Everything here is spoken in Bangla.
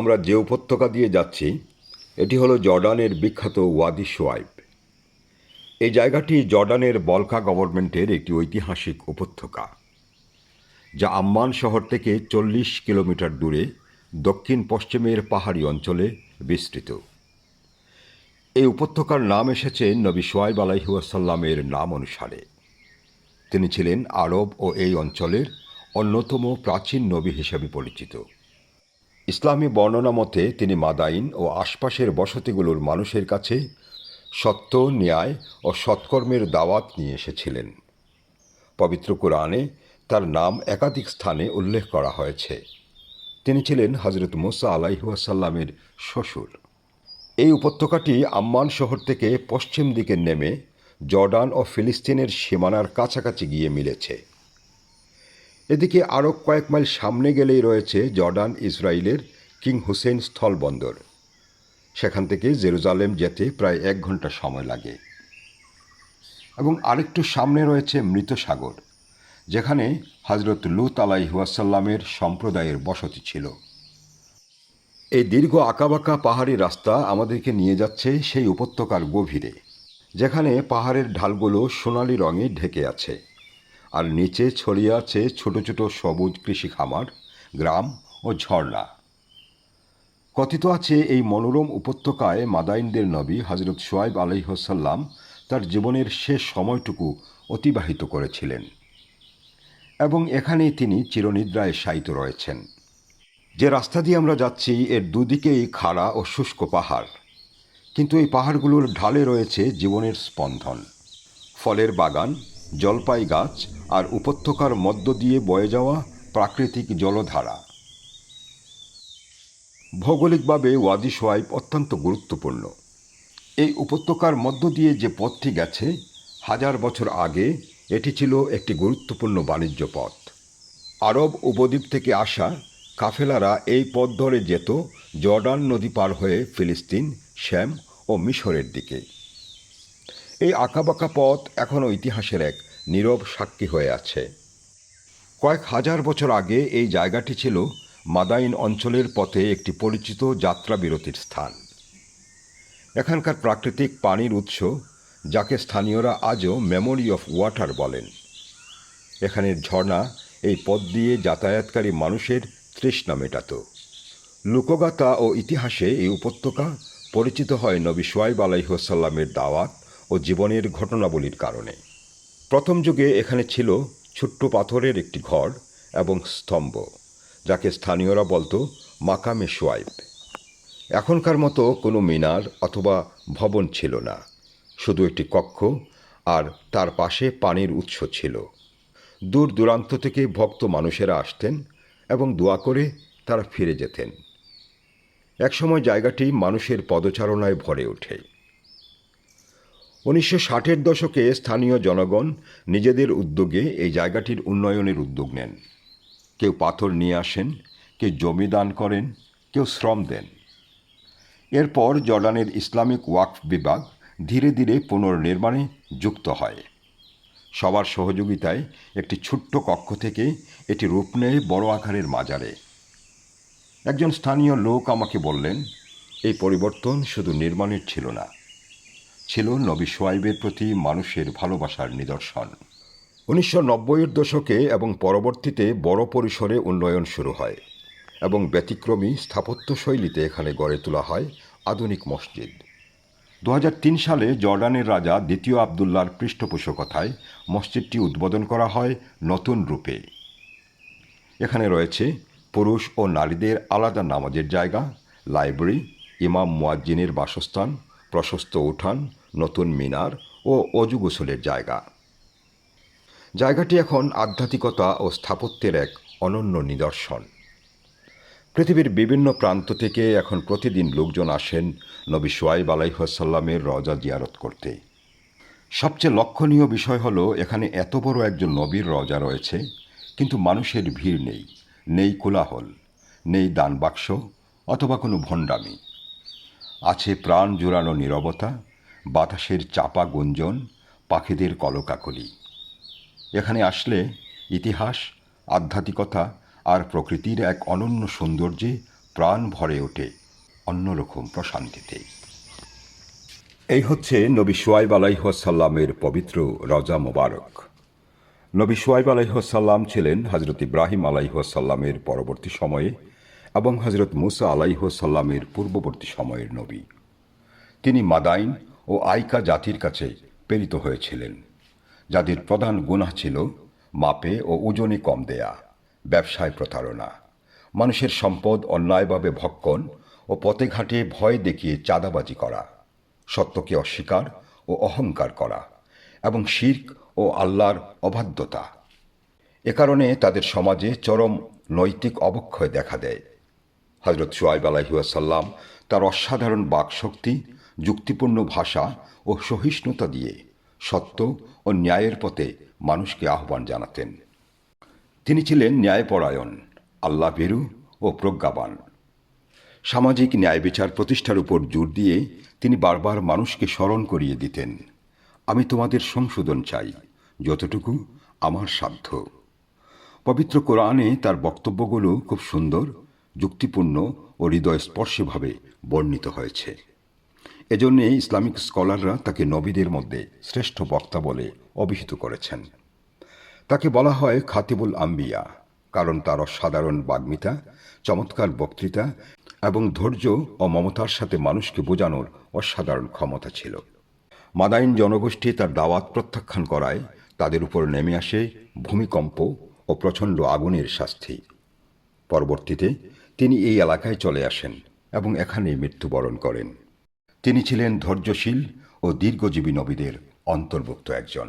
আমরা যে উপত্যকা দিয়ে যাচ্ছি, এটি হলো জর্ডানের বিখ্যাত ওয়াদি সোয়াইব। এই জায়গাটি জর্ডানের বলকা গভর্নমেন্টের একটি ঐতিহাসিক উপত্যকা, যা আম্মান শহর থেকে চল্লিশ কিলোমিটার দূরে দক্ষিণ পশ্চিমের পাহাড়ি অঞ্চলে বিস্তৃত। এই উপত্যকার নাম এসেছে নবী সোয়াইব আলাইহুয়াসাল্লামের নাম অনুসারে। তিনি ছিলেন আরব ও এই অঞ্চলের অন্যতম প্রাচীন নবী হিসেবে পরিচিত। ইসলামী বর্ণনা মতে তিনি মাদাইন ও আশপাশের বসতিগুলোর মানুষের কাছে সত্য, ন্যায় ও সৎকর্মের দাওয়াত নিয়ে এসেছিলেন। পবিত্র কোরআনে তার নাম একাধিক স্থানে উল্লেখ করা হয়েছে। তিনি ছিলেন হজরত মুসা আলাইহুয়াসাল্লামের শ্বশুর। এই উপত্যকাটি আম্মান শহর থেকে পশ্চিম দিকে নেমে জর্ডান ও ফিলিস্তিনের সীমানার কাছাকাছি গিয়ে মিলেছে। এদিকে আরও কয়েক মাইল সামনে গেলেই রয়েছে জর্ডান ইসরায়েলের কিং হুসেন স্থলবন্দর। সেখান থেকে জেরুজালেম যেতে প্রায় এক ঘণ্টা সময় লাগে। এবং আরেকটু সামনে রয়েছে মৃত সাগর যেখানে হজরত লুত আলাইহুয়াসাল্লামের সম্প্রদায়ের বসতি ছিল। এই দীর্ঘ আঁকাবাঁকা পাহাড়ি রাস্তা আমাদেরকে নিয়ে যাচ্ছে সেই উপত্যকার গভীরে, যেখানে পাহাড়ের ঢালগুলো সোনালি রঙে ঢেকে আছে। আর নিচে ছড়িয়ে আছে ছোট ছোট সবুজ কৃষি খামার, গ্রাম ও ঝর্ণা। কথিত আছে এই মনোরম উপত্যকায় মাদাইনদের নবী হজরত সোয়াইব আলহিহসাল্লাম তার জীবনের শেষ সময়টুকু অতিবাহিত করেছিলেন এবং এখানেই তিনি চিরনিদ্রায় শায়িত রয়েছেন। যে রাস্তা দিয়ে আমরা যাচ্ছি, এর দুদিকেই খাড়া ও শুষ্ক পাহাড়। কিন্তু এই পাহাড়গুলোর ঢালে রয়েছে জীবনের স্পন্দন ফলের বাগান জলপাই গাছ আর উপত্যকার মধ্য দিয়ে বয়ে যাওয়া প্রাকৃতিক জলধারা। ভৌগোলিকভাবে ওয়াদি সোয়াইব অত্যন্ত গুরুত্বপূর্ণ। এই উপত্যকার মধ্য দিয়ে যে পথটি গেছে, হাজার বছর আগে এটি ছিল একটি গুরুত্বপূর্ণ বাণিজ্য পথ। আরব উপদ্বীপ থেকে আসা কাফেলারা এই পথ ধরে যেত জর্ডান নদী পার হয়ে ফিলিস্তিন, শ্যাম ও মিশরের দিকে। এই আঁকাবাঁকা পথ এখনও ইতিহাসের এক নীরব সাক্ষী হয়ে আছে। কয়েক হাজার বছর আগে এই জায়গাটি ছিল মাদাইন অঞ্চলের পথে একটি পরিচিত যাত্রা বিরতির স্থান। এখানকার প্রাকৃতিক পানির উৎস, যাকে স্থানীয়রা আজও মেমোরি অফ ওয়াটার বলেন। এখানের ঝর্ণা এই পথ দিয়ে যাতায়াতকারী মানুষের তৃষ্ণা মেটাত। লোকগাথা ও ইতিহাসে এই উপত্যকা পরিচিত হয় নবী সোয়াইব আলাইহসাল্লামের দাওয়াত ও জীবনের ঘটনাবলীর কারণে। প্রথম যুগে এখানে ছিল ছোট্ট পাথরের একটি ঘর এবং স্তম্ভ, যাকে স্থানীয়রা বলতো মাকামে সোয়াইব। এখনকার মতো কোনো মিনার অথবা ভবন ছিল না, শুধু একটি কক্ষ আর তার পাশে পানির উৎস ছিল। দূর দূরান্ত থেকে ভক্ত মানুষেরা আসতেন এবং দোয়া করে তারা ফিরে যেতেন। একসময় জায়গাটি মানুষের পদচারণায় ভরে ওঠে। উনিশশো ষাটের দশকে স্থানীয় জনগণ নিজেদের উদ্যোগে এই জায়গাটির উন্নয়নের উদ্যোগ নেন। কেউ পাথর নিয়ে আসেন, কেউ জমি দান করেন, কেউ শ্রম দেন। এরপর জর্ডানের ইসলামিক ওয়াকফ বিভাগ ধীরে ধীরে পুনর্নির্মাণে যুক্ত হয়। সবার সহযোগিতায় একটি ছোট্ট কক্ষ থেকে এটি রূপ নেয় বড় আকারের মাজারে। একজন স্থানীয় লোক আমাকে বললেন, এই পরিবর্তন শুধু নির্মাণের ছিল না ছিল নবী সোয়াইবের প্রতি মানুষের ভালোবাসার নিদর্শন। উনিশশো নব্বইয়ের দশকে এবং পরবর্তীতে বড় পরিসরে উন্নয়ন শুরু হয় এবং ব্যতিক্রমী স্থাপত্য শৈলীতে এখানে গড়ে তোলা হয় আধুনিক মসজিদ। দু হাজার তিন সালে জর্ডানের রাজা দ্বিতীয় আবদুল্লার পৃষ্ঠপোষকতায় মসজিদটি উদ্বোধন করা হয় নতুন রূপে। এখানে রয়েছে পুরুষ ও নারীদের আলাদা নামাজের জায়গা, লাইব্রেরি, ইমাম মুয়াজ্জিনের বাসস্থান প্রশস্ত উঠান, নতুন মিনার ও অজু গোসলের জায়গা। জায়গাটি এখন আধ্যাত্মিকতা ও স্থাপত্যের এক অনন্য নিদর্শন। পৃথিবীর বিভিন্ন প্রান্ত থেকে এখন প্রতিদিন লোকজন আসেন নবী সোয়াইব আলাইসাল্লামের রজা জিয়ারত করতে। সবচেয়ে লক্ষণীয় বিষয় হলো, এখানে এত বড় একজন নবীর রজা রয়েছে, কিন্তু মানুষের ভিড় নেই। নেই কোলাহল, নেই দান বাক্স অথবা কোনো ভণ্ডামি। আছে প্রাণ জোড়ানো নীরবতা, বাতাসের চাপা গুঞ্জন, পাখিদের কলকাকলি। এখানে আসলে ইতিহাস, আধ্যাত্মিকতা আর প্রকৃতির এক অনন্য সৌন্দর্যে প্রাণ ভরে ওঠে অন্যরকম প্রশান্তিতে। এই হচ্ছে নবী সোয়াইব আলাইহাসাল্লামের পবিত্র রজা মোবারক। নবী সোয়াইব আলাইহাসাল্লাম ছিলেন হজরত ইব্রাহিম আলাইহাসাল্লামের পরবর্তী সময়ে এবং হজরত মুসা আলাইহাসাল্লামের পূর্ববর্তী সময়ের নবী। তিনি মাদাইন ও আইকা জাতির কাছে প্রেরিত হয়েছিলেন, যাদের প্রধান গুনাহ ছিল মাপে ও ওজনে কম দেয়া, ব্যবসায় প্রতারণা, মানুষের সম্পদ অন্যায়ভাবে ভক্ষণ ও পথে ঘাটে ভয় দেখিয়ে চাঁদাবাজি করা, সত্যকে অস্বীকার ও অহংকার করা এবং শির্ক ও আল্লাহর অবাধ্যতা। এ কারণে তাদের সমাজে চরম নৈতিক অবক্ষয় দেখা দেয়। হজরত সোয়াইব আলাইসাল্লাম তার অসাধারণ বাকশক্তি, যুক্তিপূর্ণ ভাষা ও সহিষ্ণুতা দিয়ে সত্য ও ন্যায়ের পথে মানুষকে আহ্বান জানাতেন। তিনি ছিলেন ন্যায়পরায়ণ আল্লাহ বেরু ও প্রজ্ঞাবান। সামাজিক ন্যায় বিচার প্রতিষ্ঠার উপর জোর দিয়ে তিনি বারবার মানুষকে স্মরণ করিয়ে দিতেন। আমি তোমাদের সংশোধন চাই, যতটুকু আমার সাধ্য। পবিত্র কোরআনে তার বক্তব্যগুলো খুব সুন্দর যুক্তিপূর্ণ ও হৃদয় হৃদয়স্পর্শীভাবে বর্ণিত হয়েছে। এজন্যে ইসলামিক স্কলাররা তাকে নবীদের মধ্যে শ্রেষ্ঠ বক্তা বলে অভিহিত করেছেন। তাকে বলা হয় খাতিবুল আম্বিয়া, কারণ তার অসাধারণ বাগ্মিতা, চমৎকার বক্তৃতা এবং ধৈর্য ও মমতার সাথে মানুষকে বোঝানোর অসাধারণ ক্ষমতা ছিল। মাদাইন জনগোষ্ঠী তার দাওয়াত প্রত্যাখ্যান করায় তাদের উপর নেমে আসে ভূমিকম্প ও প্রচণ্ড আগুনের শাস্তি। পরবর্তীতে তিনি এই এলাকায় চলে আসেন এবং এখানেই মৃত্যুবরণ করেন। তিনি ছিলেন ধৈর্যশীল ও দীর্ঘজীবী নবীদের অন্তর্ভুক্ত একজন।